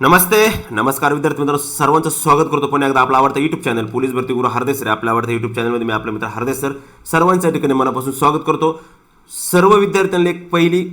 नमस्ते नमस्कार विद्यार्थी मित्रांनो सर्वांचं स्वागत करतो पुन्हा एकदा आपला आवडता युट्यूब चॅनल पोलीस भरती गुरु हरदेस सर आपल्या आवडत्या युट्यूब चॅनलमध्ये मी आपले मित्र हरदेस सर सर्वांच्या ठिकाणी मनापासून स्वागत करतो. सर्व विद्यार्थ्यांना एक पहिली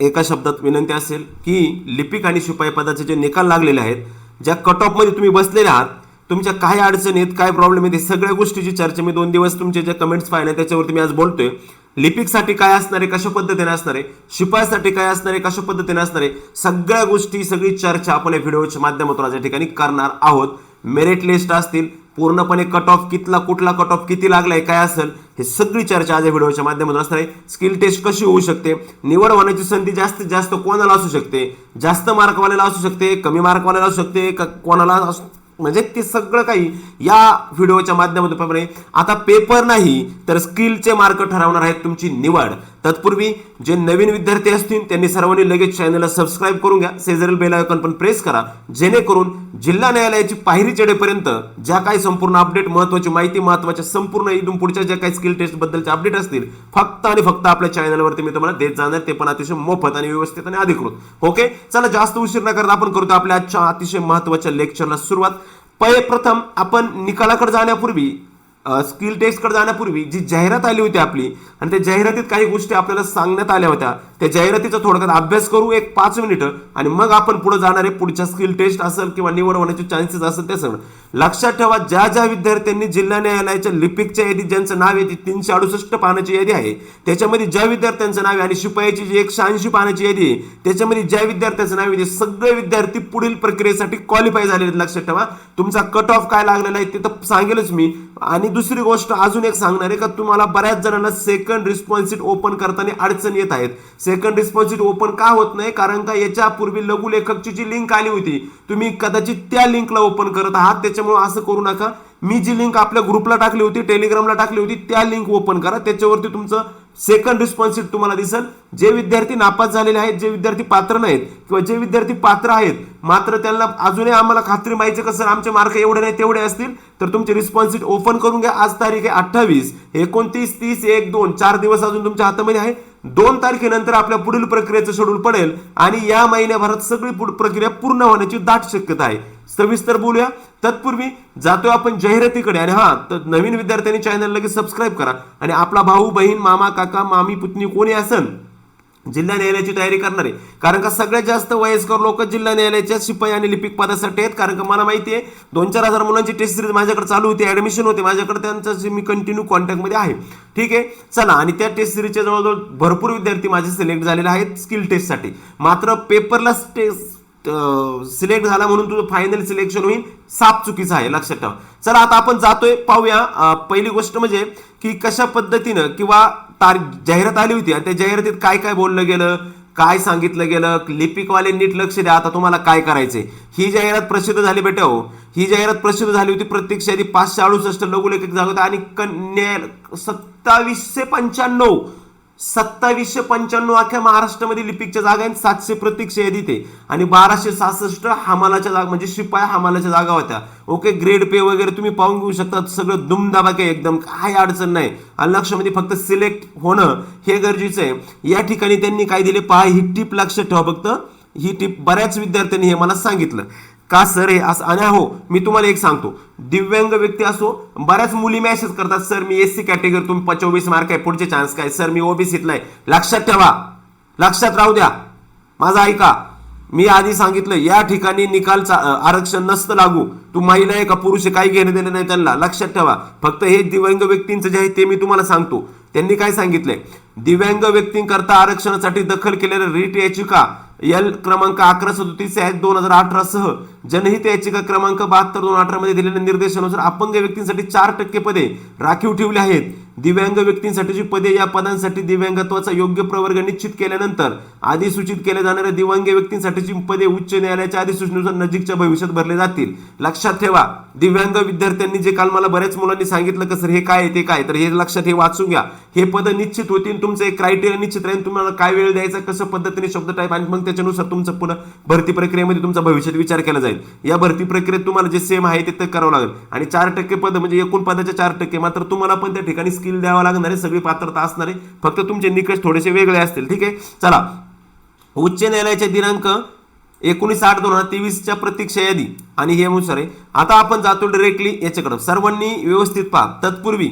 एका शब्दात विनंती असेल की लिपिक आणि शिपाई पदाचे जे निकाल लागलेले आहेत ज्या कट ऑफमध्ये तुम्ही बसलेले आहात तुमच्या काय अडचणी आहेत काय प्रॉब्लेम आहेत हे सगळ्या गोष्टीची चर्चा मी दोन दिवस तुमचे जे कमेंट्स पाहिले त्याच्यावरती मी आज बोलतोय. लिपिकसाठी काय असणार आहे कशा पद्धतीने असणार आहे शिपायासाठी काय असणार आहे कशा पद्धतीने असणार आहे सगळ्या गोष्टी सगळी चर्चा आपण या व्हिडिओच्या माध्यमातून आज या ठिकाणी करणार आहोत. मेरिट लिस्ट असतील पूर्णपणे कट ऑफ कितला कुठला कट ऑफ किती लागलाय काय असेल हे सगळी चर्चा आज या व्हिडिओच्या माध्यमातून असणार आहे. स्किल टेस्ट कशी होऊ शकते? निवड होण्याची संधी जास्तीत जास्त कोणाला असू शकते? जास्त मार्कवाल्याला असू शकते कमी मार्कवाल्याला असू शकते का कोणाला असू म्हणजे ते सगळं काही या व्हिडिओच्या माध्यमातून आता पेपर नाही तर स्किलचे मार्क ठरवणार आहेत तुमची निवड. तत्पूर्वी जे नवीन विद्यार्थी असतील त्यांनी सर्वांनी लगेच चॅनलला सबस्क्राईब करून घ्या. सेजरल बेल आयकॉन पण प्रेस करा. जेणेकरून जिल्हा न्यायालयाची पायरी चढेपर्यंत ज्या काही संपूर्ण अपडेट महत्वाची माहिती महत्त्वाच्या संपूर्ण इथून पुढच्या ज्या काही स्किल टेस्ट बद्दलचे अपडेट असतील फक्त आणि फक्त आपल्या चॅनलवरती मी तुम्हाला देत जाणार. ते पण अतिशय मोफत आणि व्यवस्थित आणि अधिकृत. ओके चला जास्त उशीर न करता आपण करतो आपल्या आजच्या अतिशय महत्त्वाच्या लेक्चरला सुरुवात. पहिले प्रथम आपण निकालाकडे जाण्यापूर्वी स्किल टेस्टकडे जाण्यापूर्वी जी जाहिरात आली होती आपली आणि त्या जाहिरातीत काही गोष्टी आपल्याला सांगण्यात आल्या होत्या त्या जाहिरातीचा थोडक्यात अभ्यास करू एक पाच मिनिटं आणि मग आपण पुढे जाणारे पुढच्या स्किल टेस्ट असेल किंवा निवड होण्याचे चान्सेस असेल ते सगळं. लक्षात ठेवा ज्या ज्या विद्यार्थ्यांनी जिल्हा न्यायालयाच्या लिपिकच्या यादीत ज्यांचं नाव आहे ती तीनशे अडुसष्ट पानाची यादी आहे. त्याच्यामध्ये ज्या विद्यार्थ्यांचं नाव आहे आणि शिपायाची जी एकशे ऐंशी पानाची यादी आहे त्याच्यामध्ये ज्या विद्यार्थ्यांचं नाव येते सगळे विद्यार्थी पुढील प्रक्रियेसाठी क्वालिफाय झालेले आहेत. लक्षात ठेवा तुमचा कट ऑफ काय लागलेला आहे ते तर सांगेलच मी. आणि दुसरी गोष्ट अजून एक सांगणार आहे का तुम्हाला बऱ्याच जणांना सेकंड रिस्पॉन्सिट ओपन करताना अडचण येत आहेत. सेकंड रिस्पॉन्सिट ओपन का होत नाही? कारण का याच्यापूर्वी लघुलेखकची जी लिंक आली होती तुम्ही कदाचित त्या लिंकला ओपन करत आहात. त्याच्यामुळे असं करू नका. मी जी लिंक आपल्या ग्रुपला टाकली होती टेलिग्रामला टाकली होती त्या लिंक ओपन करा. त्याच्यावरती तुमचं सेकंड रिस्पॉन्सिट तुम्हाला दिसेल. जे विद्यार्थी नापास झालेले आहेत जे विद्यार्थी पात्र नाहीत किंवा जे विद्यार्थी पात्र आहेत मात्र त्यांना अजूनही आम्हाला खात्री माहिती कसं आमचे मार्क एवढे नाही तेवढे असतील? तर तुमचे रिस्पॉन्सिट ओपन करून घ्या. आज तारीख आहे अठ्ठावीस. एकोणतीस तीस एक दोन चार दिवस अजून तुमच्या हातामध्ये आहे. दोन तारखेनंतर आपल्या पुढील प्रक्रियेचं शेड्यूल पडेल आणि या महिन्याभरात सगळी पुढ- प्रक्रिया पूर्ण होण्याची दाट शक्यता आहे. सविस्तर बोलूया. तत्पूर्वी जातोय आपण जाहिरातीकडे. आणि हा तर नवीन विद्यार्थ्यांनी चॅनल लगेच सबस्क्राईब करा. आणि आपला भाऊ बहीण मामा काका मामी पुतणी कोणी असन? जिल्हा न्यायालयाची तयारी करणार. आहे कारण का सगळ्यात जास्त वयस्कर लोक जिल्हा न्यायालयाच्या शिपाई आणि लिपिक पदासाठी आहेत. कारण का मला माहिती आहे दोन चार हजार मुलांची टेस्ट सिरीज माझ्याकडे चालू होती ऍडमिशन होते. माझ्याकडे त्यांचा मी कंटिन्यू कॉन्टॅक्टमध्ये आहे. ठीक आहे? चला आणि त्या टेस्ट सिरीजच्या जवळजवळ भरपूर विद्यार्थी माझे सिलेक्ट झालेले आहेत स्किल टेस्टसाठी मात्र पेपरला टेस्ट सिलेक्ट झाला म्हणून तुझं फायनल सिलेक्शन होईल. साप चुकीचं आहे लक्षात ठेवा. चला आता आपण जातोय पाहूया. पहिली गोष्ट म्हणजे की कशा पद्धतीनं किंवा तार जाहिरात आली होती आणि त्या जाहिरातीत काय काय बोललं गेलं काय सांगितलं गेलं लिपिकवाले नीट लक्ष द्या आता तुम्हाला काय करायचंय? ही जाहिरात प्रसिद्ध झाली बेटा हो. ही जाहिरात प्रसिद्ध झाली होती प्रत्यक्ष आधी पाचशे अडुसष्ट लघुलेखक जागा होत्या आणि कन्या सत्तावीसशे पंच्याण्णव. सत्तावीसशे पंच्याण्णव अख्ख्या महाराष्ट्रामध्ये लिपिकच्या जागा आहेत. सातशे प्रतीक्षा यादीत आहे आणि बाराशे सहासष्ट हमालाच्या जागा म्हणजे शिपाय हमालाच्या जागा होत्या. ओके ग्रेड पे वगैरे तुम्ही पाहून घेऊ शकता. सगळं दुमदाबाक आहे. एकदम काय अडचण नाही. आणि लक्षामध्ये फक्त सिलेक्ट होणं हे गरजेचं आहे. या ठिकाणी त्यांनी काय दिले? पहा ही टीप लक्षात ठेवा फक्त. ही टीप बऱ्याच विद्यार्थ्यांनी हे मला सांगितलं. का सर हे असं? आणि हो मी तुम्हाला एक सांगतो. दिव्यांग व्यक्ती असो बऱ्याच मुली मेसेज करतात सर मी एस सी कॅटेगरी तुम्ही चोवीस मार्क आहे पुढचे चान्स काय? सर मी ओबीसीतला आहे लक्षात ठेवा. लक्षात राहू द्या. माझा ऐका. मी आधी सांगितलं या ठिकाणी निकालचा आरक्षण नसतं लागू. तू महिला आहे का पुरुष आहे काही घेणं देणं नाही त्यांना. लक्षात ठेवा. फक्त हे दिव्यांग व्यक्तींचं जे आहे ते मी तुम्हाला सांगतो. त्यांनी काय सांगितलंय? दिव्यांग व्यक्तींकरता आरक्षणासाठी दखल केलेलं रीट याचिका एल क्रमांक अकरा सदोतीस आहेत दोन हजार अठरा सह. जनहित याचिका क्रमांक बहात्तर दोन अठरामध्ये दिलेल्या निर्देशानुसार अपंग व्यक्तींसाठी चार टक्के पदे राखीव ठेवली आहेत. दिव्यांग व्यक्तींसाठीची पदे या पदांसाठी दिव्यांगत्वाचा योग्य प्रवर्ग निश्चित केल्यानंतर अधिसूचित केल्या जाणाऱ्या दिव्यांग व्यक्तींसाठीची पदे उच्च न्यायालयाच्या अधिसूचनेनुसार नजीकच्या भविष्यात भरले जातील. लक्षात ठेवा दिव्यांग विद्यार्थ्यांनी जे काल मला बऱ्याच मुलांनी सांगितलं की सर हे काय ते काय तर हे लक्षात हे वाचून घ्या. हे पद निश्चित होतील तुमचं एक क्रायटेरिया निश्चित राहील तुम्हाला काय वेळ द्यायचा कसं पद्धतीने शब्द टाईप आणि मग त्याच्यानुसार तुमचं पुन्हा भरती प्रक्रियेमध्ये तुमचा भविष्यात विचार केला जाईल. या भरती प्रक्रियेत तुम्हाला जे सेम आहे ते तर करावं लागेल. आणि चार टक्के पद म्हणजे एकूण पदाच्या चार टक्के मात्र तुम्हाला पण त्या ठिकाणी स्किल द्यावा लागणार आहे सगळी पात्रता असणार आहे. फक्त तुमचे निकष थोडेसे वेगळे असतील ठीक आहे? चला. उच्च न्यायालयाचे दिनांक एकोणीस आठ दोन हजार तेवीसच्या प्रतीक्षा यादी आणि हे अनुसार आहे. आता आपण जातो डिरेक्टली याच्याकडं. सर्वांनी व्यवस्थित पहा. तत्पूर्वी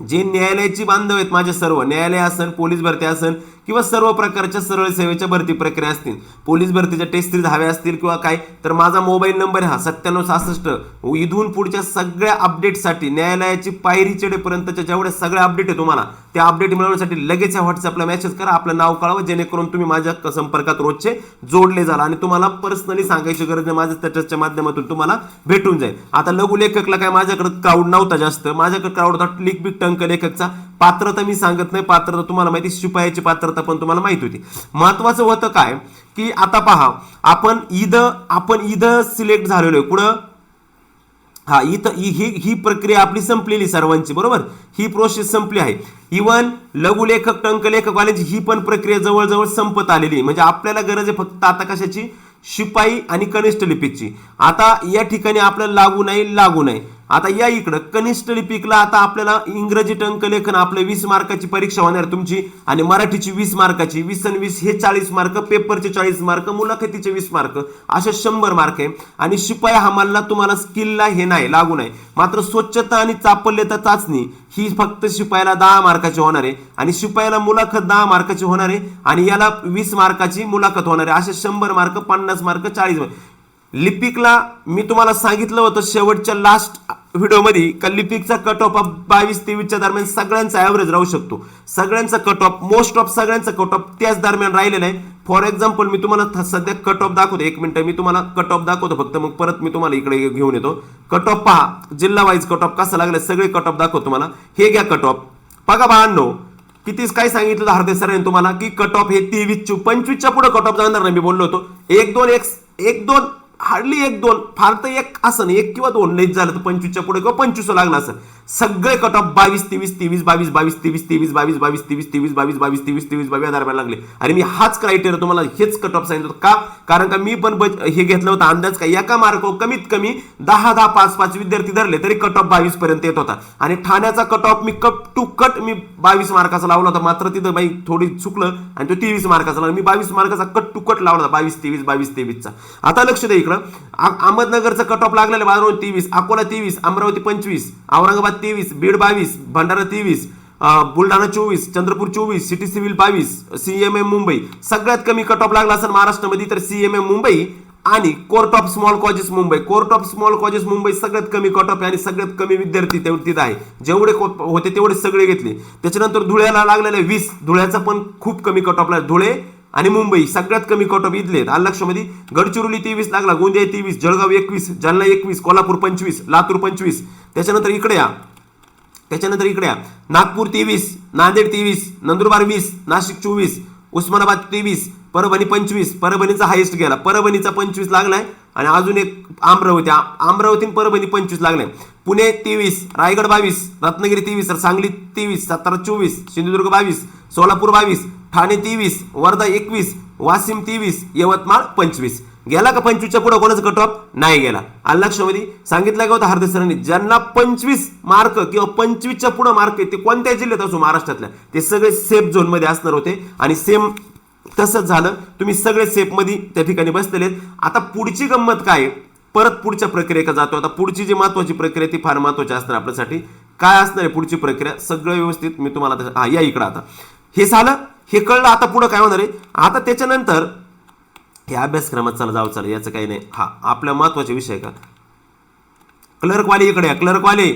जे न्यायालयाची बांधव आहेत माझे सर्व न्यायालय असन पोलीस भरती असन किंवा सर्व प्रकारच्या सरळ सेवेच्या भरती प्रक्रिया असतील. पोलीस भरतीच्या टेस्ट सिरीज हव्या असतील किंवा काय तर माझा मोबाईल नंबर हा सत्त्याण्णव सहासष्ट. इथून पुढच्या सगळ्या अपडेटसाठी न्यायालयाची पायरी चढेपर्यंतच्या जेवढ्या सगळ्या अपडेट आहे तुम्हाला त्या अपडेट मिळवण्यासाठी लगेच या व्हॉट्सअपला मेसेज करा आपलं नाव कळावं जेणेकरून तुम्ही माझ्या संपर्कात रोजचे जोडले जाल आणि तुम्हाला पर्सनली सांगायची गरज नाही माझ्या स्टेटसच्या माध्यमातून तुम्हाला भेटून जाईल. आता लघु लेखकला काय माझ्याकडे क्राऊड नव्हता जास्त माझ्याकडे क्राऊड होता लिख बिक टंक लेखकचा. पात्रता मी सांगत नाही पात्रता तुम्हाला माहिती शिपायाची पात्रता पण तुम्हाला माहिती होती. महत्वाचं होतं काय? की आता पहा आपण ईद आपण ईद सिलेक्ट झालेलो आहे. कुठं? हा इथं ही ही ही प्रक्रिया आपली संपलेली सर्वांची बरोबर? ही प्रोसेस संपली आहे. इवन लघुलेखक टंकलेखकवाल्यांची ही पण प्रक्रिया जवळजवळ संपत आलेली आहे. म्हणजे आपल्याला गरज आहे फक्त आता कशाची? शिपाई आणि कनिष्ठ लिपिकची. आता या ठिकाणी आपल्याला लागू नाही लागू नाही. आता या इकडं कनिष्ठ लिपिकला आता आपल्याला इंग्रजी टंकलेखन आपलं वीस मार्काची परीक्षा होणार आहे तुमची. आणि मराठीची वीस मार्काची वीस आणि वीस हे चाळीस मार्क पेपरचे चाळीस मार्क मुलाखतीचे वीस मार्क असे शंभर मार्क आहे. आणि शिपाई हमालला तुम्हाला स्किलला हे नाही लागू नाही. मात्र स्वच्छता आणि चापल्यता चाचणी ही फक्त शिपायाला दहा मार्काची होणार आहे. आणि शिपायाला मुलाखत दहा मार्काची होणार आहे. आणि याला वीस मार्काची मुलाखत होणार आहे. असे शंभर मार्क पन्नास मार्क चाळीस मार्क. लिपिकला मी तुम्हाला सांगितलं होतं शेवटच्या लास्ट व्हिडिओमध्ये का लिपिकचा कट ऑफ बावीस तेवीसच्या दरम्यान सगळ्यांचा ॲव्हरेज राहू शकतो. सगळ्यांचा कट ऑफ मोस्ट ऑफ सगळ्यांचा कट ऑफ त्याच दरम्यान राहिलेला आहे. फॉर एक्झाम्पल मी तुम्हाला सध्या कट ऑफ दाखवतो. एक मिनिट मी तुम्हाला कट ऑफ दाखवतो फक्त. मग परत मी तुम्हाला इकडे घेऊन येतो. कट ऑफ पहा. जिल्हा वाईज कट ऑफ कसा लागला सगळे कट ऑफ दाखवतो तुम्हाला. हे घ्या कट ऑफ बघा बाळांनो कितीच काय सांगितलं हार्दे सरांनी तुम्हाला की कट ऑफ हे तेवीस पंचवीसच्या पुढे कट ऑफ जाणार नाही. मी बोललो होतो. एक दोन एक एक दोन हार्डली एक दोन फार तर एक असं नाही. एक किंवा दोन लईच झालं तर पंचवीसच्या पुढे किंवा पंचवीस लागलं असं. सगळे कट ऑफ बावीस तेवीस तेवीस बावीस बावीस तेवीस तेवीस बावीस बावीस तेवीस तेवीस बावीस बावीस तेवीस तेवीस बावीस दरम्यान लागले. आणि मी हाच क्रायटेरिया तुम्हाला हेच कट ऑफ सांगितलं का? कारण का मी पण हे घेतलं होतं अंदाज का? एका मार्क कमीत कमी दहा दहा पाच पाच विद्यार्थी धरले तरी कट ऑफ बावीस पर्यंत येत होता. आणि ठाण्याचा कट ऑफ मी कट टू कट मी बावीस मार्काचा लावला होता. मात्र तिथं बाई थोडी चुकलं आणि तो तेवीस मार्काचा लावला. मी बावीस मार्काचा कट टू कट लावला होता. बावीस तेवीस बावीस तेवीसचा आता लक्ष द्या इकडं. अहमदनगरचा कट ऑफ लागलेला बारा तेवीस अकोला तेवीस अमरावती पंचवीस औरंगाबाद तेवीस बीड बावीस भंडारा तेवीस बुलढाणा चोवीस चंद्रपूर चोवीस सिटी सिव्हिल बावीस सीएमएम मुंबई. सगळ्यात कमी कट ऑफ लागला असेल महाराष्ट्रामध्ये तर सीएमएम मुंबई आणि court of small causes Mumbai. Court of small causes Mumbai सगळ्यात कमी कट ऑफ आणि सगळ्यात कमी विद्यार्थी तिथं आहे. जेवढे होते तेवढे सगळे घेतले. त्याच्यानंतर धुळ्याला लागलेले वीस धुळ्याचा पण खूप कमी कट ऑफ लागला. धुळे आणि मुंबई सगळ्यात कमी कट ऑफ इथले आलक्षमध्ये गडचिरोली तेवीस लागला गोंदिया तेवीस जळगाव एकवीस जालना एकवीस कोल्हापूर पंचवीस लातूर पंचवीस. त्याच्यानंतर इकडे या. त्याच्यानंतर इकडे नागपूर तेवीस नांदेड तेवीस नंदुरबार वीस नाशिक चोवीस उस्मानाबाद तेवीस परभणी पंचवीस परभणीचा हायेस्ट गेला. परभणीचा पंचवीस लागलाय आणि अजून एक अमरावती. आ- अमरावती परभणी पंचवीस लागलाय पुणे तेवीस रायगड बावीस रत्नागिरी तेवीस सांगली तेवीस सातारा चोवीस सिंधुदुर्ग बावीस सोलापूर बावीस ठाणे तेवीस वर्धा एकवीस वाशिम तेवीस यवतमाळ पंचवीस. गेला का पंचवीसच्या पुढे? कोणाचा कट ऑफ नाही गेला. आलं लक्षामध्ये सांगितलं का होतं हार्दिक सरांनी ज्यांना पंचवीस मार्क किंवा पंचवीसच्या पुढे मार्क ते कोणत्या जिल्ह्यात असो? महाराष्ट्रातल्या. ते सगळे सेफ झोनमध्ये असणार होते. आणि सेम तसंच झालं. तुम्ही सगळे सेफमध्ये त्या ठिकाणी बसलेले आता पुढची गंमत काय आहे? परत पुढच्या प्रक्रियेकडे जातो. आता पुढची जी महत्वाची प्रक्रिया ती फार महत्वाची असणार आपल्यासाठी. काय असणार आहे पुढची प्रक्रिया? सगळं व्यवस्थित मी तुम्हाला हा या इकडं आता. हे झालं. हे कळलं. आता पुढं काय होणार आहे? आता त्याच्यानंतर हे अभ्यासक्रमात चला जाऊ चला याचं काही नाही. हा आपल्या महत्त्वाचे विषय का? क्लर्कवाले इकडे या क्लर्कवाले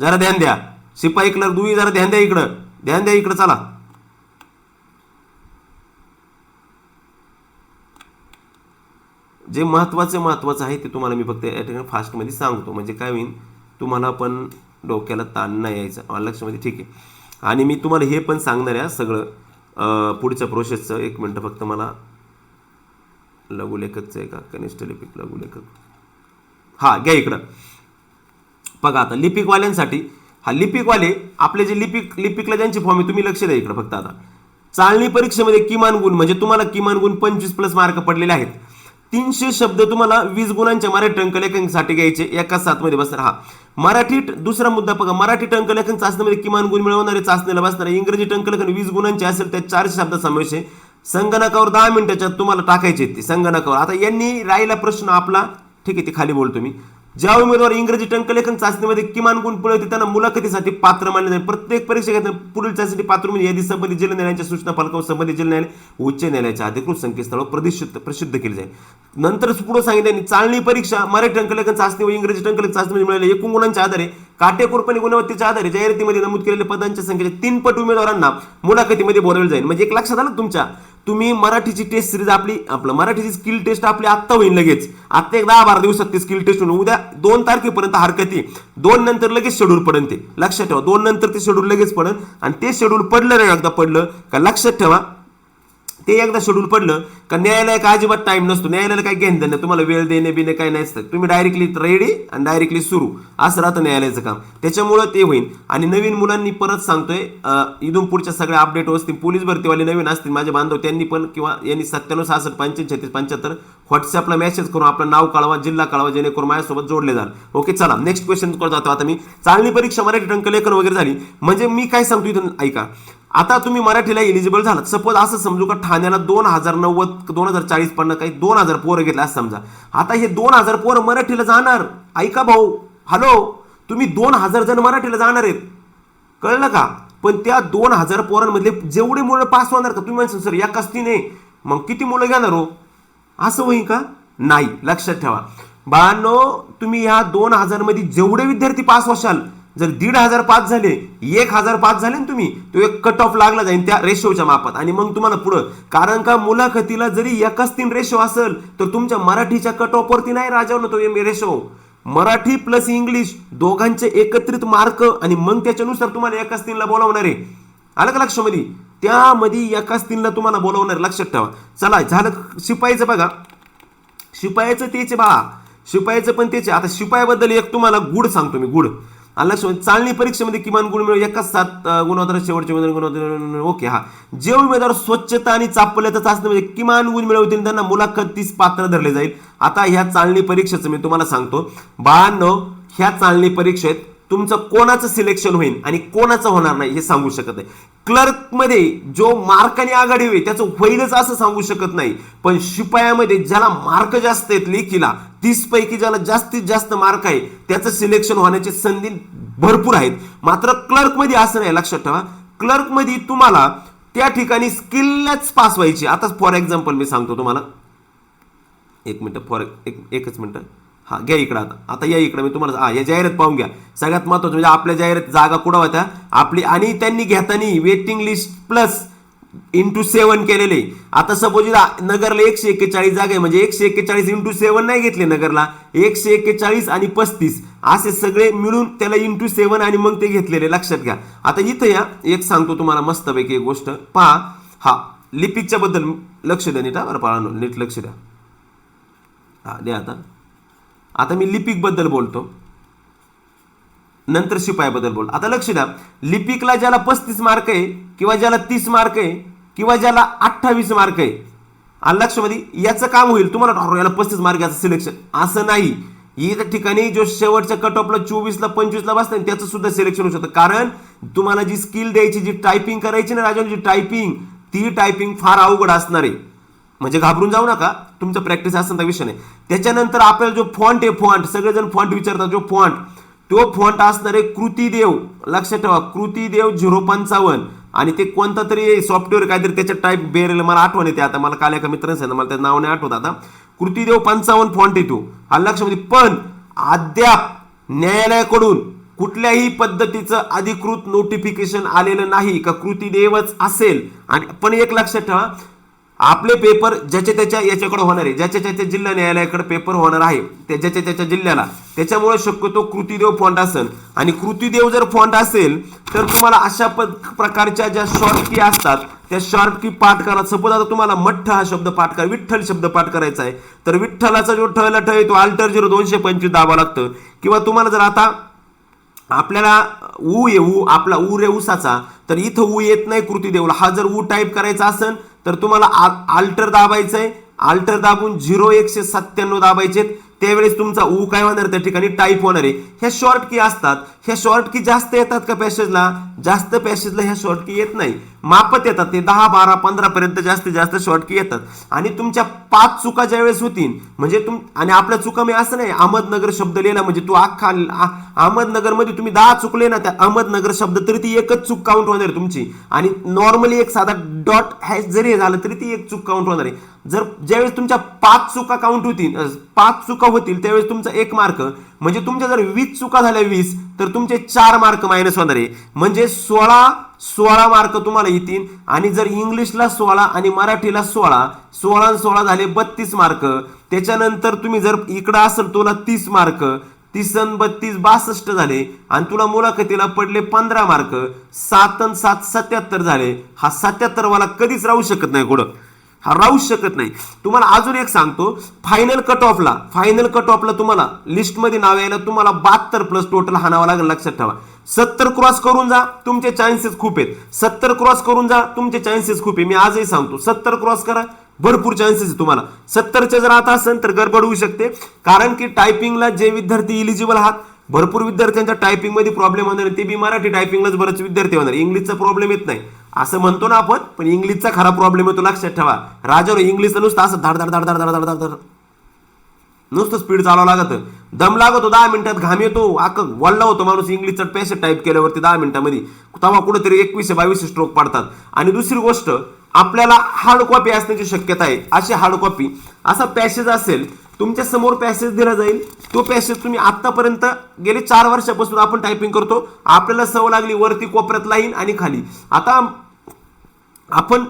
जरा ध्यान द्या. शिपाई क्लर्क दुई जरा ध्यान द्या इकडं. ध्यान द्या इकडं चला. जे महत्वाचं महत्वाचं आहे ते तुम्हाला मी फक्त या ठिकाणी फास्टमध्ये सांगतो. म्हणजे काय होईल तुम्हाला पण डोक्याला ताण नाही यायचं. लक्षामध्ये ठीक आहे. आणि मी तुम्हाला हे पण सांगणार आहे सगळं. पुढच्या प्रोसेसचं एक मिनटं फक्त मला लघुलेखकचं आहे का? कनिष्ठ लिपिक लघुलेखक हा घ्या इकडं. बघा आता लिपिकवाल्यांसाठी हा लिपिकवाले आपले जे लिपिक लिपिकला ज्यांची फॉर्म आहे तुम्ही लक्ष द्या इकडं फक्त आता. चालणी परीक्षेमध्ये किमान गुण म्हणजे तुम्हाला किमान गुण पंचवीस प्लस मार्क पडलेले आहेत. तीनशे शब्द तुम्हाला वीस गुणांच्या मराठी टंकलेखनसाठी घ्यायचे एका सातमध्ये बसणार. हा. मराठी दुसरा मुद्दा बघा मराठी टंकलेखन चाचणीमध्ये किमान गुण मिळवणारे चाचणीला बसणार इंग्रजी टंकलेखन वीस गुणांचे असेल त्यात चारशे शब्द समावेश आहे. संगणकावर दहा मिनिटाच्या तुम्हाला टाकायचे आहेत ते संगणकावर. आता यांनी राहिला प्रश्न आपला. ठीक आहे ते खाली बोलतो मी. ज्या उमेदवार इंग्रजी टंकलेखन चाचणीमध्ये किमान गुण पुढे त्यांना मुलाखतीसाठी पात्र मानले जाईल. प्रत्येक परीक्षा पुढील चाचणी पात्र म्हणजे यादी संबंधित जिल्हा न्यायालयाच्या सूचना फलकावर संबंधित जिल्हा न्यायालय उच्च न्यायालयाच्या अधिकृत संकेतस्थळावर प्रसिद्ध प्रसिद्ध केली जाईल. नंतर पुढे सांगितलं चालणी परीक्षा मराठी टंकलेखन चाचणी व इंग्रजी टंकलेखन चाचणीमध्ये मिळालेल्या एकूण गुणांच्या आधारे काटेकोरपणे गुणवत्तेच्या आधारे जाहिरातीमध्ये नमूद केलेल्या पदांच्या संख्येच्या तीन पट उमेदवारांना मुलाखतीमध्ये बोलावलं जाईल. म्हणजे एक लक्षात आलं तुमच्या? तुम्ही मराठीची टेस्ट सिरीज आपली आपलं मराठीची स्किल टेस्ट आपली आत्ता होईल लगेच. आत्ता एक दहा बारा दिवसात ते स्किल टेस्ट होईल. उद्या दोन तारखेपर्यंत हरकती दोन नंतर लगेच शेड्यूल पडेल ते. लक्षात ठेवा दोन नंतर ते शेड्यूल लगेच पडेल. आणि ते शेड्यूल पडलं नाही एकदा पडलं का लक्षात ठेवा. ते एकदा शेड्यूल पडलं का न्यायालयाला अजिबात टाइम नसतो. न्यायालयाला काय घेणं देणं तुम्हाला वेळ देणे बिणे काय असतं. तुम्ही डायरेक्टली रेडी आणि डायरेक्टली सुरू. असं राहतं न्यायालयाचं काम. त्याच्यामुळं ते होईल आणि नवीन मुलांनी परत सांगतोय इथून पुढच्या सगळ्या अपडेट असतील पोलीस भरतीवाले नवीन असतील. माझे बांधव त्यांनी पण किंवा यांनी सत्त्याण्णव सहासष्ट पंच्याऐंशी छत्तीस पंच्याहत्तर व्हॉट्सअपला मेसेज करून आपलं नाव कळवा जिल्हा कळवा जेणेकरून माझ्यासोबत जोडले जाल. ओके चला नेक्स्ट क्वेश्चन जातो. आता मी चालणी परीक्षा मराठी टंकलेखन वगैरे झाली. म्हणजे मी काय सांगतो इथून? ऐका. आता तुम्ही मराठीला एलिजिबल झालात. सपोज असं समजू का ठाण्याला दोन हजार नव्वद दोन हजार चाळीस पन्नास काही दोन हजार पोरं घेतलं असं समजा. आता हे दोन हजार पोरं मराठीला जाणार. ऐका भाऊ. हॅलो तुम्ही दोन हजार जण मराठीला जाणार आहेत. कळलं का? पण त्या दोन हजार पोरांमधले जेवढे मुलं पास होणार का? तुम्ही म्हणसान सर या कस्तीने. मग किती मुलं घेणार हो? असं होईल का? नाही. लक्षात ठेवा. बाळांनो तुम्ही ह्या दोन हजारमध्ये जेवढे विद्यार्थी पास व्हाल जर दीड हजार पास झाले एक हजार पास झाले ना तुम्ही तो एक कट ऑफ लागला जाईल त्या रेशोच्या मापात. आणि मग तुम्हाला पुढं कारण का मुलाखतीला जरी एकच तीन रेशो असेल तर तुमच्या मराठीच्या कट ऑफ वरती नाही राजावलं तो रेशो मराठी प्लस इंग्लिश दोघांचे एकत्रित मार्क आणि मग त्याच्यानुसार तुम्हाला एकच तीनला बोलावणार आहे. आलं का लक्षामध्ये त्यामध्ये एकाच तीनला तुम्हाला बोलवणार लक्षात ठेवा. चला झालं शिपाईचं बघा. शिपायाचं तेच आहे बा. शिपायाचं पण तेच आहे. आता शिपायाबद्दल एक तुम्हाला गुड सांगतो मी गुड लक्षात चालणी परीक्षेमध्ये किमान गुण मिळव एकाच सात अं, शेवटचे ओके हा. जे उमेदवार स्वच्छता आणि चापल्याचं चाचणीमध्ये म्हणजे किमान गुण मिळवतील त्यांना मुलाखतीस पात्र धरले जाईल. आता ह्या चालणी परीक्षेचं मी तुम्हाला सांगतो. बाळांनो ह्या चालणी परीक्षेत तुमचं कोणाचं सिलेक्शन होईल आणि कोणाचं होणार नाही हे सांगू शकत नाही. क्लर्कमध्ये जो मार्काने आघाडी होईल त्याचं होईलच असं सांगू शकत नाही. पण शिपायामध्ये ज्याला मार्क जास्त आहेत लेखीला तीस पैकी ज्याला जास्तीत जास्त मार्क आहे त्याचं सिलेक्शन होण्याची संधी भरपूर आहेत. मात्र क्लर्कमध्ये असं नाही लक्षात ठेवा. क्लर्कमध्ये तुम्हाला त्या ठिकाणी स्किलच पास व्हायची. आता फॉर एक्झाम्पल मी सांगतो तुम्हाला. एक मिनटं फॉर एक एकच मिनटं. हा घ्या इकडं. आता आता या इकडं मी तुम्हाला हा या जाहिरात पाहून घ्या. सगळ्यात महत्वाचं म्हणजे आपल्या जाहिरात जागा कुठं होत्या? आपली आणि त्यांनी घेताना waiting list plus into seven केलेले. आता सपोज नगरला एकशे एक्केचाळीस जागा आहे म्हणजे एकशे एक्केचाळीस इंटू सेवन नाही घेतले नगरला. एकशे एक्केचाळीस आणि पस्तीस. असे सगळे मिळून त्याला इंटू सेवन आणि मग ते घेतलेले. लक्षात घ्या. आता इथं या एक सांगतो तुम्हाला मस्तपैकी एक गोष्ट. पहा. हा लिपिकच्या बद्दल लक्ष द्या नीट बरं पाळा नीट लक्ष द्या. हा द्या आता. आता मी लिपिकबद्दल बोलतो. नंतर शिपायाबद्दल बोल. आता लक्ष द्या. लिपिकला ज्याला पस्तीस मार्क आहे किंवा ज्याला तीस मार्क आहे किंवा ज्याला अठ्ठावीस मार्क आहे आणि लक्षमध्ये याचं काम होईल. तुम्हाला याला पस्तीस मार्क याचं सिलेक्शन असं नाही. या ठिकाणी जो शेवटच्या कट ऑफला चोवीसला पंचवीसला बसतं त्याचं सुद्धा सिलेक्शन होऊ शकतं. कारण तुम्हाला जी स्किल द्यायची जी टायपिंग करायची ना राजा जी टायपिंग ती टायपिंग फार अवघड असणार आहे. म्हणजे घाबरून जाऊ नका. तुमचं प्रॅक्टिस असेल तर विषय नाही. त्याच्यानंतर आपल्याला जो फॉन्ट आहे फॉन्ट सगळेजण फॉन्ट विचारतात जो फॉन्ट तो फॉन्ट असणार आहे कृतीदेव लक्षात ठेवा कृतीदेव झिरो पंचावन्न. आणि ते कोणता तरी सॉफ्टवेअर काहीतरी त्याच्या टाईप बेरेल मला आठवण येते आता. मला काल एका मित्रांनी सांगितलं मला त्याचं नाव नाही आठवत आता. कृतीदेव पंचावन्न फॉन्ट येतो हा लक्षामध्ये म्हणजे, पण अद्याप न्यायालयाकडून कुठल्याही पद्धतीचं अधिकृत नोटिफिकेशन आलेलं नाही का कृतीदेवच असेल. आणि पण एक लक्षात ठेवा आपले पेपर ज्याच्या त्याच्या याच्याकडे होणार आहे ज्याच्या त्याच्या जिल्हा न्यायालयाकडे पेपर होणार आहे त्या ज्याच्या त्याच्या जिल्ह्याला. त्याच्यामुळे शक्यतो कृतीदेव फॉन्ट असेल. आणि कृतीदेव जर फॉन्ट असेल तर तुम्हाला अशा प्रकारच्या ज्या शॉर्ट की असतात त्या शॉर्ट की पाठ करा सपोज आता तुम्हाला मठ्ठ हा शब्द पाठ करा विठ्ठल शब्द पाठ करायचा आहे. तर विठ्ठलाचा जो ठळला ठळ आहे तो अल्टर झिरो दोनशे पंचवीस दाबा लागतं. किंवा तुम्हाला जर आता आपल्याला ऊ ये ऊ आपला ऊ रे उसाचा तर इथं ऊ येत नाही कृती देऊला हा जर ऊ टाईप करायचा असेल तर तुम्हाला आल्टर दाबायचं आहे आल्टर दाबून झिरो एकशे सत्त्याण्णव दाबायचे त्यावेळेस तुमचा ऊ काय होणार? त्या ठिकाणी टाईप होणार आहे. ह्या शॉर्ट की असतात. ह्या शॉर्ट की जास्त येतात का पॅसेजला जास्त पॅसेजला ह्या शॉर्ट की येत नाही. मापत येतात. ते दहा बारा पंधरा पर्यंत जास्तीत जास्त शॉर्टकी येतात. आणि तुमच्या पाच चुका ज्यावेळेस होतील म्हणजे तुम आणि आपल्या चुका मी असं नाही अहमदनगर शब्द लिहिला म्हणजे तू अख्खा अहमदनगरमध्ये तुम्ही दहा चुकले ना त्या अहमदनगर शब्द तरी ती एकच चूक काउंट होणार आहे तुमची. आणि नॉर्मली एक साधा डॉट हॅश जरी झालं तरी ती एक चूक काउंट होणार आहे. जर ज्यावेळेस तुमच्या पाच चुका काउंट होतील पाच चुका होतील त्यावेळेस तुमचा एक मार्क म्हणजे तुमच्या जर वीस चुका झाल्या वीस तर तुमचे चार मार्क मायनस होणार आहे. म्हणजे सोळा सोळा मार्क तुम्हाला येतील. आणि जर इंग्लिशला सोळा आणि मराठीला सोळा सोळा सोळा झाले बत्तीस मार्क त्याच्यानंतर तुम्ही जर इकडं असेल तुला तीस मार्क तीस अन बत्तीस बासष्ट झाले आणि तुला मुलाखतीला पडले पंधरा मार्क सात सात सत्याहत्तर झाले. हा सत्याहत्तर वाला कधीच राहू शकत नाही कुठं हा राहू शकत नाही. तुम्हाला अजून एक सांगतो फायनल कट ऑफला फायनल कट ऑफला तुम्हाला लिस्टमध्ये नाव यायला तुम्हाला बहात्तर प्लस टोटल हाणावं लागेल लक्षात ठेवा. सत्तर क्रॉस करून जा तुमचे चान्सेस खूप आहेत. सत्तर क्रॉस करून जा तुमचे चान्सेस खूप आहे मी आजही सांगतो सत्तर क्रॉस करा भरपूर चान्सेस आहे तुम्हाला. सत्तरचे जर आता असेल तर गडबड होऊ शकते. कारण की टायपिंगला जे विद्यार्थी इलिजिबल आहात भरपूर विद्यार्थ्यांच्या टायपिंगमध्ये प्रॉब्लेम होणार ते बी मराठी टायपिंगलाच बरेच विद्यार्थी होणार. इंग्लिशचा प्रॉब्लेम येत नाही. असं म्हणतो ना आपण पण इंग्लिशचा खरा प्रॉब्लेम येतो लक्षात ठेवा. राजावर इंग्लिशचं नुसतं असं धाड धाड धाड धाड धाड धाड नुसतं स्पीड चालावं लागत. दम लागतो दहा मिनिटात घाम येतो. अक्क वळला होतो माणूस इंग्लिशचा पॅसेज टाईप केल्यावरती दहा मिनिटामध्ये. तेव्हा कुठेतरी एकवीसशे बावीस स्ट्रोक पाडतात. आणि दुसरी गोष्ट आपल्याला हार्ड कॉपी असण्याची शक्यता आहे. अशी हार्ड कॉपी असा पॅसेज असेल तुमच्यासमोर पॅसेज दिला जाईल. तो पॅसेज तुम्ही आत्तापर्यंत गेले चार वर्षापासून आपण टायपिंग करतो. आपल्याला सवय लागली वरती कोपऱ्यात लाईन आणि खाली. आता आपण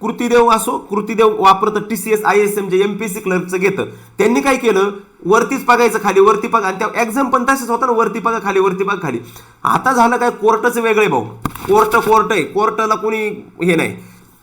कृतीदेव असो कृतीदेव वापरतं T C S I S M J M P C क्लर्कचं घेतं. त्यांनी काय केलं? वरतीच बघायचं खाली वरती पगा आणि त्या एक्झाम पण तसेच होतं ना वरती पगा खाली वरती पगा खाली. आता झालं काय? कोर्टाचं वेगळे भाऊ. कोर्ट कोर्ट आहे. कोर्टाला कोणी हे नाही.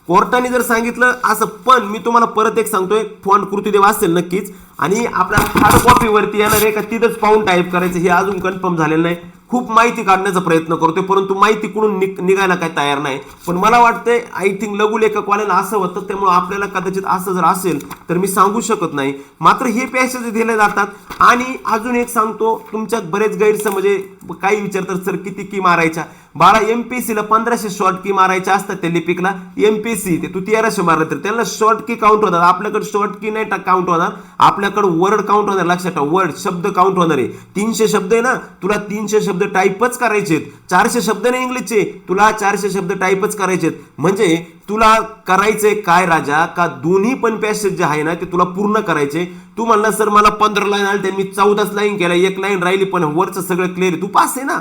कोर्टाने जर सांगितलं असं पण मी तुम्हाला परत एक सांगतोय फोन कृतीदेव असेल नक्कीच. आणि आपल्या हार्ड कॉपीवरती येणार आहे का तिथंच पाहून टाईप करायचं हे अजून कन्फर्म झालेलं नाही. खूप माहिती काढण्याचा प्रयत्न करतोय परंतु माहिती कुठून निघ निघायला काय तयार नाही. पण मला वाटतंय आय थिंक लघुलेखकवाल्याला असं होतं त्यामुळे आपल्याला कदाचित असं जर असेल तर मी सांगू शकत नाही. मात्र हे पॅसेज दिले जातात. आणि अजून एक सांगतो तुमच्या बरेच गैरसमजे काही विचारतात सर किती की मारायच्या? बाळा पी सीला पंधराशे शॉर्ट की मारायच्या असतात त्या लिपिकला. एमपीएससी ते तू तेराशे मारलं तर त्यांना शॉर्ट की काउंट होतात. आपल्याकडे शॉर्ट की नाही काउंट होणार. आपल्याकडे वर्ड काउंट होणार. लक्षात ठेवा वर्ड शब्द काउंट होणार आहे. तीनशे शब्द आहे ना? तुला तीनशे शब्द टाईपच करायचेत चारशे शब्द नाही इंग्लिशचे. तुला चारशे शब्द टाईपच करायचेत म्हणजे तुला करायचे काय राजा? का दोन्ही पण पॅसेज जे आहे ना ते तुला पूर्ण करायचे तू म्हणला सर मला पंधरा लाईन आले त्यांनी चौदाच लाईन केला. एक लाईन राहिली पण वरचं सगळं क्लिअर तू पास आहे ना?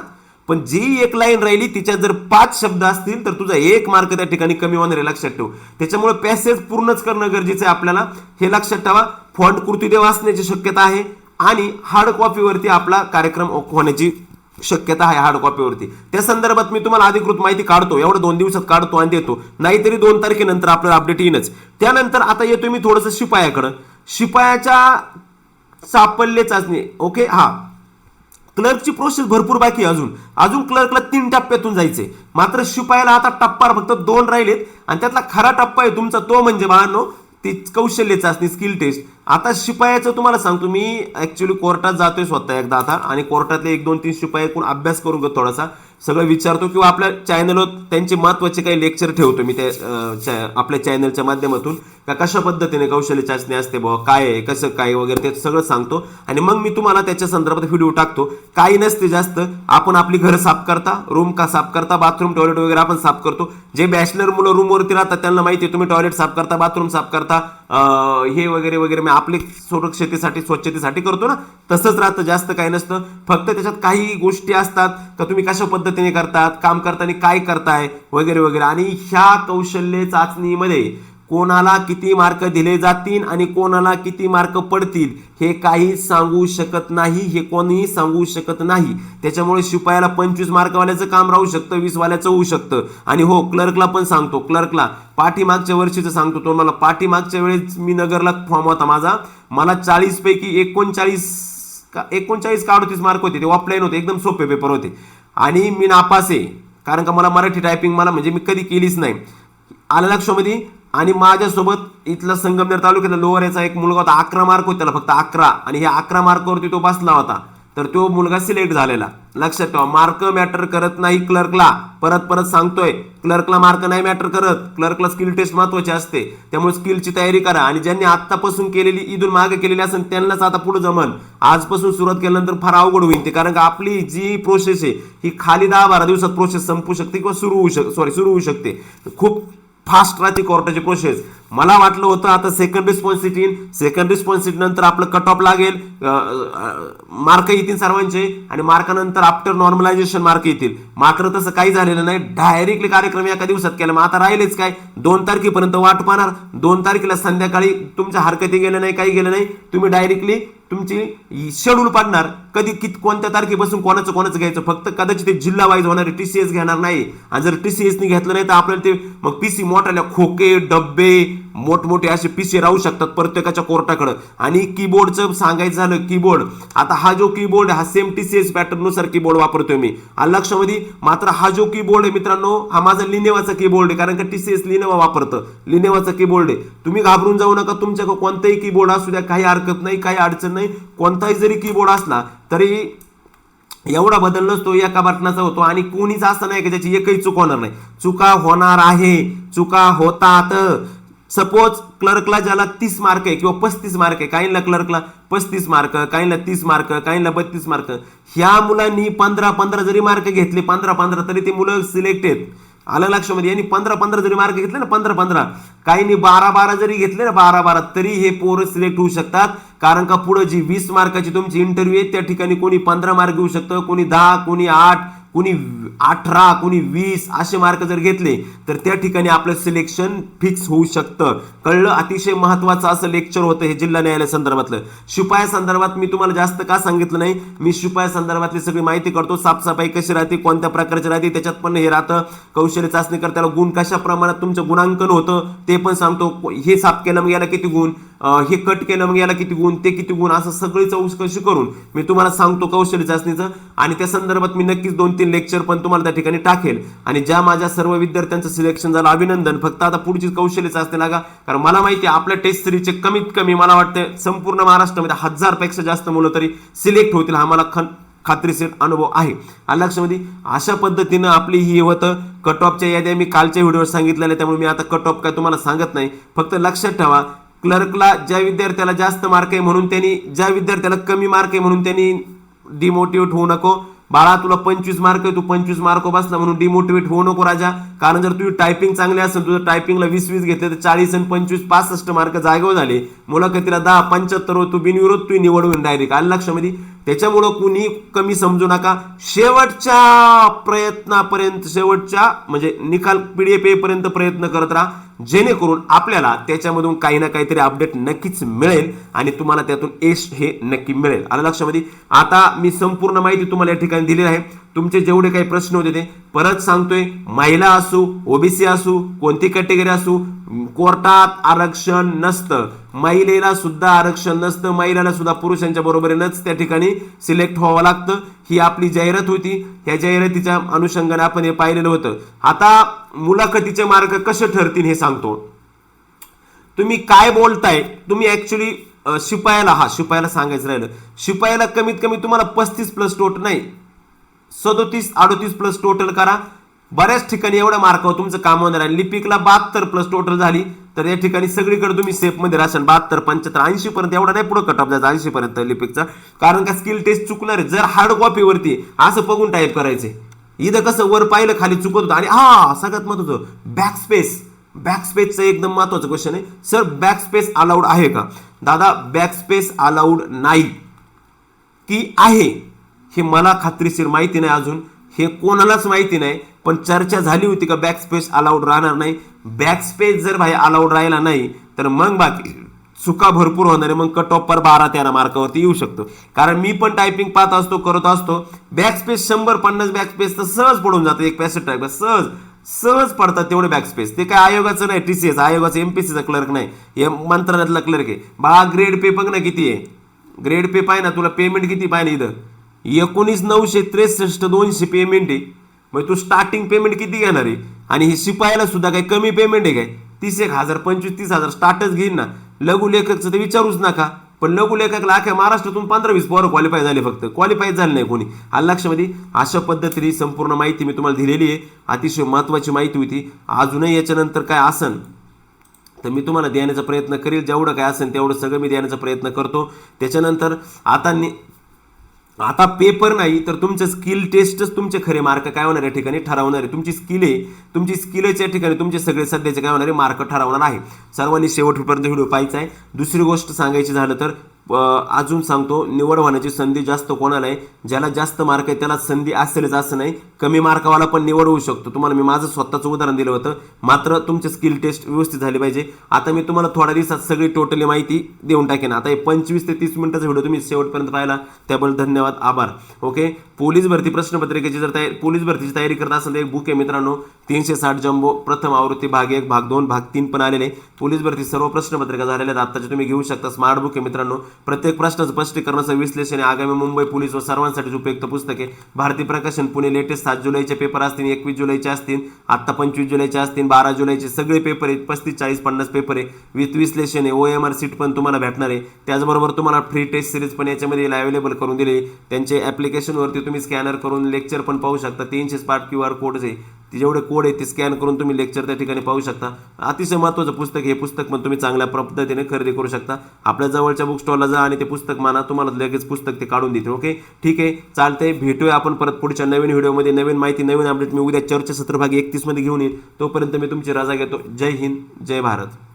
पण जी एक लाईन राहिली तिच्यात जर पाच शब्द असतील तर तुझा एक मार्क त्या ठिकाणी कमी होणार आहे लक्षात ठेव. त्याच्यामुळे पॅसेज पूर्णच करणं गरजेचं आहे आपल्याला. हे लक्षात ठेवा. फॉन्ट कृतीदेव असण्याची शक्यता आहे. आणि हार्ड कॉपीवरती आपला कार्यक्रम होण्याची शक्यता आहे हार्ड कॉपीवरती त्या संदर्भात मी तुम्हाला अधिकृत माहिती काढतो एवढं दोन दिवसात काढतो आणि देतो. नाहीतरी दोन तारखेनंतर आपल्याला अपडेट येईनच. त्यानंतर आता येतो मी थोडंसं शिपायाकडं. शिपायाच्या सापल्य चाचणी ओके हा. क्लर्कची प्रोसेस भरपूर बाकी आहे अजून. अजून क्लर्कला तीन टप्प्यातून जायचे मात्र शिपायाला आता टप्पा फक्त दोन राहिलेत. आणि त्यातला खरा टप्पा आहे तुमचा तो म्हणजे बाळांनो ती कौशल्य चाचणी स्किल टेस्ट आता शिपायाचं तुम्हाला सांगतो मी ऍक्च्युली कोर्टात जातोय स्वतः एकदा आता आणि कोर्टातले एक दोन तीन शिपाई कोण अभ्यास करून घेतो थोडासा सगळं विचारतो किंवा आपल्या चॅनलवर त्यांचे महत्त्वाचे काही लेक्चर ठेवतो मी त्या आपल्या चॅनलच्या माध्यमातून. का कशा पद्धतीने कौशल्य चाचणी असते बुवा? काय आहे? कसं काय वगैरे ते सगळं सांगतो. आणि मग मी तुम्हाला त्याच्या संदर्भात व्हिडिओ टाकतो. काही नसते जास्त. आपण आपली घरं साफ करता रूम का साफ करता बाथरूम टॉयलेट वगैरे आपण साफ करतो. जे बॅचलर मुलं रूमवरती राहतात त्यांना माहिती आहे तुम्ही टॉयलेट साफ करता बाथरूम साफ करता. हे वगैरे वगैरे मी आपली सुरक्षतेसाठी स्वच्छतेसाठी करतो ना. तसंच राहतं जास्त काही नसतं. फक्त त्याच्यात काही गोष्टी असतात का तुम्ही कशा पद्धतीने करतात काम करताना काय करताय वगैरे वगैरे. आणि ह्या कौशल्य चाचणीमध्ये कोणाला किती मार्क दिले जातील आणि कोणाला किती मार्क पडतील हे काही सांगू शकत नाही हे कोणीही सांगू शकत नाही. त्याच्यामुळे शिपायाला पंचवीस मार्कवाल्याचं काम राहू शकतं वीस वाल्याचं होऊ शकतं. आणि हो क्लर्कला पण सांगतो क्लर्कला. पाठीमागच्या वर्षीचं सांगतो तो मला पाठीमागच्या वेळेस मी नगरला फॉर्म होता माझा. मला चाळीसपैकी एकोणचाळीस का एकोणचाळीस का अडतीस मार्क होते. ते ऑफलाईन होते एकदम सोपे पेपर होते. आणि मी नापास आहे. कारण का मला मराठी टायपिंग मला म्हणजे मी कधी केलीच नाही. आलं लक्षामध्ये? आणि माझ्यासोबत इथला संगमनेर तालुक्यातला लोअर याचा एक मुलगा होता अकरा मार्क होते त्याला फक्त अकरा. आणि हे अकरा मार्कवरती तो बसला होता. तर तो मुलगा सिलेक्ट झालेला. लक्षात ठेवा मार्क मॅटर करत नाही क्लर्कला. परत परत सांगतोय क्लर्कला मार्क नाही मॅटर करत. क्लर्कला स्किल टेस्ट महत्वाची असते. त्यामुळे स्किलची तयारी करा. आणि ज्यांनी आतापासून केलेली ईदून मागे केलेली असेल त्यांनाच आता पुढे जमल. आजपासून सुरुवात केल्यानंतर फार अवघड होईल ते. कारण का आपली जी प्रोसेस आहे ही खाली दहा बारा दिवसात प्रोसेस संपू शकते किंवा सुरू होऊ शक सॉरी सुरू होऊ शकते. खूप फास्ट राहते कोर्टाची प्रोसेस मला वाटलं होतं आता सेकंड रिस्पॉन्सिटी सेकंड रिस्पॉन्सिटी नंतर आपलं कट ऑफ लागेल. मार्क येतील सर्वांचे आणि मार्कानंतर आफ्टर नॉर्मलायझेशन मार्क येतील. मात्र तसं काही झालेलं नाही. डायरेक्टली कार्यक्रम एका दिवसात केला. मग आता राहिलेच काय? दोन तारखेपर्यंत वाट पाहणार. दोन तारखेला संध्याकाळी तुमच्या हरकती गेल्या नाही काही गेलं नाही. तुम्ही डायरेक्टली तुमची शेड्यूल पाडणार. कधी कित कोणत्या तारखेपासून कोणाचं कोणाचं घ्यायचं? फक्त कदाचित ते जिल्हा वाईज होणारे टीसीएस घेणार नाही. आणि जर टीसीएसनी घेतलं नाही तर आपल्याला ते मग पीसी मोठाल्या खोके डब्बे मोठमोठे असे पीसी राहू शकतात प्रत्येकाच्या कोर्टाकडं. आणि कीबोर्डचं सांगायचं झालं कीबोर्ड आता हा जो कीबोर्ड हा सेम टी सी एसनुसार कीबोर्ड वापरतोय मी. लक्षामध्ये मात्र हा जो कीबोर्ड आहे मित्रांनो हा माझा लिनेवाचा कीबोर्ड आहे कारण का टीसीएस लिनेवा वापरतं. लिनेवाचा कीबोर्ड आहे. तुम्ही घाबरून जाऊ नका तुमच्याकडे कोणताही कीबोर्ड असू द्या काही हरकत नाही काही अडचण नाही. कोणताही जरी कीबोर्ड असला तरी एवढा बदल नसतो एका बटनाचा होतो. आणि कोणीच असं नाही की ज्याची एकही चूक होणार नाही. चुका होणार आहे. चुका होतात. सपोज क्लर्कला ज्याला तीस मार्क आहे किंवा पस्तीस मार्क आहे काहींना क्लर्कला पस्तीस मार्क काहींना तीस मार्क काहींना बत्तीस मार्क ह्या मुलांनी पंधरा पंधरा जरी मार्क घेतले पंधरा पंधरा तरी ते मुलं सिलेक्ट आहेत. आलं लक्षामध्ये? यांनी पंधरा पंधरा जरी मार्क घेतले ना पंधरा पंधरा. काहींनी बारा बारा जरी घेतले ना बारा बारा तरी हे पोरं सिलेक्ट होऊ शकतात. कारण का पुढं जी वीस मार्काची तुमची इंटरव्ह्यू आहे त्या ठिकाणी कोणी पंधरा मार्क घेऊ शकतं कोणी दहा कोणी आठ कुणी अठरा कुणी वीस असे मार्क जर घेतले तर त्या ठिकाणी आपलं सिलेक्शन फिक्स होऊ शकतं. कळलं? अतिशय महत्वाचं असं लेक्चर होतं हे जिल्हा न्यायालय संदर्भातलं. शिपाया संदर्भात मी तुम्हाला जास्त का सांगितलं नाही? मी शिपाया संदर्भातली सगळी माहिती करतो. साफसफाई कशी राहते कोणत्या प्रकारची राहते त्याच्यात पण हे राहतं. कौशल्य चाचणी करताना गुण कशा प्रमाणात तुमचं गुणांकन होतं ते पण सांगतो. हे साफ केलं मग याला किती गुण? हे कट केलं मग याला किती गुण ते किती गुण असं सगळी चौकशी करून मी तुम्हाला सांगतो कौशल्य चाचणीचं. आणि त्या संदर्भात मी नक्कीच दोन तीन लेक्चर पण तुम्हाला त्या ठिकाणी टाकेल. आणि ज्या माझ्या सर्व विद्यार्थ्यांचं सिलेक्शन झालं अभिनंदन. फक्त आता पुढची कौशल्य चाचणी लागा. कारण मला माहिती आहे आपल्या टेस्ट सिरीजचे कमीत कमी मला वाटतं संपूर्ण महाराष्ट्रामध्ये हजारपेक्षा जास्त मुलं तरी सिलेक्ट होतील हा मला खन खात्रीशीर अनुभव आहे. आणि लक्षामध्ये अशा पद्धतीनं आपली ही होतं कट ऑफच्या याद्या मी कालच्या व्हिडिओवर सांगितलेल्या त्यामुळे मी आता कट ऑफ काय तुम्हाला सांगत नाही. फक्त लक्षात ठेवा क्लर्कला ज्या विद्यार्थ्याला जास्त मार्क आहे म्हणून त्यांनी ज्या विद्यार्थ्याला कमी मार्क आहे म्हणून त्यांनी डिमोटिवेट होऊ नको. बाळा तुला पंचवीस मार्क आहे तू पंचवीस मार्क बसला म्हणून डिमोटिवेट होऊ नको राजा. कारण जर तुझी टायपिंग चांगली असेल तुझं टायपिंगला वीस वीस घेतले तर चाळीस आणि पंचवीस पासष्ट मार्क जागेवर झाले. मुलाखतीला दहा पंच्याहत्तर तू बिनविरोध तू निवड डायरेक्ट आलं लक्षामध्ये? त्याच्यामुळं कुणी कमी समजू नका. शेवटच्या प्रयत्नापर्यंत शेवटच्या म्हणजे निकाल पीडीएफ प्रयत्न करत राहा. जेणेकरून आपल्याला त्याच्यामधून काही ना काहीतरी अपडेट नक्कीच मिळेल आणि तुम्हाला त्यातून यश हे नक्की मिळेल. आलं लक्षामध्ये? आता मी संपूर्ण माहिती तुम्हाला या ठिकाणी दिलेली आहे. तुमचे जेवढे काही प्रश्न होते ते परत सांगतोय. महिला असू ओबीसी असू कोणती कॅटेगरी असू कोर्टात आरक्षण नसतं. महिलेला सुद्धा आरक्षण नसतं. महिलाला सुद्धा पुरुषांच्या बरोबरीनंच त्या ठिकाणी सिलेक्ट व्हावं लागतं. ही आपली जाहिरात होती. ह्या जाहिरातीच्या अनुषंगाने आपण हे पाहिलेलं होतं. आता मुलाखतीचे मार्ग कसे ठरतील हे सांगतो. तुम्ही काय बोलताय? तुम्ही ऍक्च्युली शिपायाला हा शिपायाला सांगायचं राहिलं. शिपायाला कमीत कमी तुम्हाला पस्तीस प्लस टोट नाही. सदोतीस अडोतीस प्लस टोटल करा. बऱ्याच ठिकाणी एवढ्या मार्कावर तुमचं काम होणार आहे. लिपिकला बहात्तर प्लस टोटल झाली तर या ठिकाणी सगळीकडे तुम्ही सेफमध्ये राहशाल बहात्तर पंच्याहत्तर ऐंशी पर्यंत एवढा नाही पुढे कट ऑफ जायचा ऐंशी पर्यंत लिपिकचा. कारण का स्किल टेस्ट चुकणार आहे. जर हार्ड कॉपीवरती असं बघून टाईप करायचे. इथं कसं वर पाहिलं खाली चुकत होतं. आणि हा सगळ्यात महत्वाचं बॅक स्पेस बॅक स्पेसचं एकदम महत्वाचं क्वेश्चन आहे. सर बॅक स्पेस अलाउड आहे का? दादा बॅक स्पेस अलाउड नाही. की आहे. हे मला खात्रीशीर माहिती नाही अजून. हे कोणालाच माहिती नाही पण चर्चा झाली होती का बॅक स्पेस अलाउड राहणार नाही? बॅकस्पेस जर भाई अलाउड राहिला नाही तर मग बाकी चुका भरपूर होणार आहे. मग कट ऑफ पर बारा तेरा मार्कावरती येऊ शकतो. कारण मी पण टायपिंग पाहत असतो करत असतो. बॅकस्पेस शंभर पन्नास बॅकस्पेस तर सहज पडून जातं. एक पॅसेट टाईप सहज सहज पडतात तेवढे बॅक स्पेस ते काय आयोगाचं नाही टी सी एस आयोगाचं एम पी सीचा क्लर्क नाही. हे मंत्रालयातला क्लर्क आहे. बा ग्रेड पे बघ ना किती आहे? ग्रेड पे पाहिजे ना तुला पेमेंट किती पाहिजे इथं? एकोणीस नऊशे त्रेसष्ट दोनशे पेमेंट आहे. मग तू स्टार्टिंग पेमेंट किती घेणार आहे? आणि हे शिपायाला सुद्धा काही कमी पेमेंट आहे काय? तीस एक हजार पंचवीस तीस हजार स्टार्टच घेईन ना. लघु लेखकचं तर विचारूच नका. पण लघु अख्या महाराष्ट्रातून पंधरा वीस पोरं क्वालिफाय झाले फक्त. क्वालिफाय झाले नाही कोणी. आलं लक्षामध्ये अशा पद्धतीने संपूर्ण माहिती मी तुम्हाला दिलेली आहे. अतिशय महत्त्वाची माहिती होती. अजूनही याच्यानंतर काय असन? तर मी तुम्हाला देण्याचा प्रयत्न करेल. जेवढं काय असेल तेवढं सगळं मी देण्याचा प्रयत्न करतो. त्याच्यानंतर आता नि आता पेपर नाही तर तुमचं स्किल टेस्टच तुमचे खरे मार्क काय होणार या ठिकाणी? ठरवणार आहे. तुमची स्किल आहे तुमची स्किलच्या ठिकाणी तुमचे सगळे सध्याचे काय होणार आहे? मार्क ठरवणार आहे. सर्वांनी शेवटपर्यंत व्हिडिओ पाहायचा आहे. दुसरी गोष्ट सांगायची झालं तर अजून सांगतो निवड होण्याची संधी जास्त कोणाला आहे? ज्याला जास्त मार्क आहे त्याला संधी असेलच असं नाही. कमी मार्कावाला पण निवड होऊ शकतो. तुम्हाला मी माझं स्वतःचं उदाहरण दिलं होतं. मात्र तुमचे स्किल टेस्ट व्यवस्थित झाली पाहिजे. आता मी तुम्हाला थोड्या दिवसात सगळी टोटली माहिती देऊन टाकेन. आता हे पंचवीस ते तीस मिनिटाचा व्हिडिओ तुम्ही शेवटपर्यंत पाहिला. त्याबद्दल धन्यवाद. आभार. ओके पोलीस भरती प्रश्नपत्रिकेची जर तयारी पोलीस भरतीची तयारी करत असेल तर एक बुक आहे मित्रांनो. तीनशे साठ जम्बो प्रथम आवृत्ती भाग एक भाग दोन भाग तीन पण आलेले. पोलीस भरती सर्व प्रश्नपत्रिका झालेल्या आहेत. आत्ताचे तुम्ही घेऊ शकता. स्मार्ट बुक आहे मित्रांनो. प्रत्येक प्रश्नाचं स्पष्टीकरणाचं विश्लेषण आहे. आगामी मुंबई पोलीस व सर्वांसाठी उपयुक्त पुस्तके भारतीय प्रकाशन पुणे लेटेस्ट सात जुलैचे पेपर असतील एकवीस जुलैचे असतील आत्ता पंचवीस जुलैचे असतील बारा जुलैचे सगळे पेपर आहेत. पस्तीस चाळीस पन्नास पेपर आहे. विथ विश्लेषण आहे. ओ एम आर सीट पण तुम्हाला भेटणार आहे. त्याचबरोबर तुम्हाला फ्री टेस्ट सिरीज पण याच्यामध्ये अवेलेबल करून दिले त्यांचे ॲप्लिकेशनवरती तुम्ही स्कॅनर करून लेक्चर पण पाहू शकता. तीनशे स्पार्ट क्यू आर कोड आहे ते जेवढे कोड आहे ते स्कॅन करून तुम्ही लेक्चर त्या ठिकाणी पाहू शकता. अतिशय महत्त्वाचं पुस्तक हे पुस्तक पण तुम्ही चांगल्या पद्धतीने खरेदी करू शकता. आपल्या जवळच्या बुक स्टॉलला जा आणि ते पुस्तक माना तुम्हाला लगेच पुस्तक ते काढून देते ओके ठीक आहे चालतंय भेटूया आपण परत पुढच्या नवीन व्हिडिओमध्ये नवीन माहिती नवीन अपडेट मी उद्या चर्चा सत्रभागी एकतीसमध्ये घेऊन येईन तोपर्यंत मी तुमची रजा घेतो. जय हिंद जय भारत.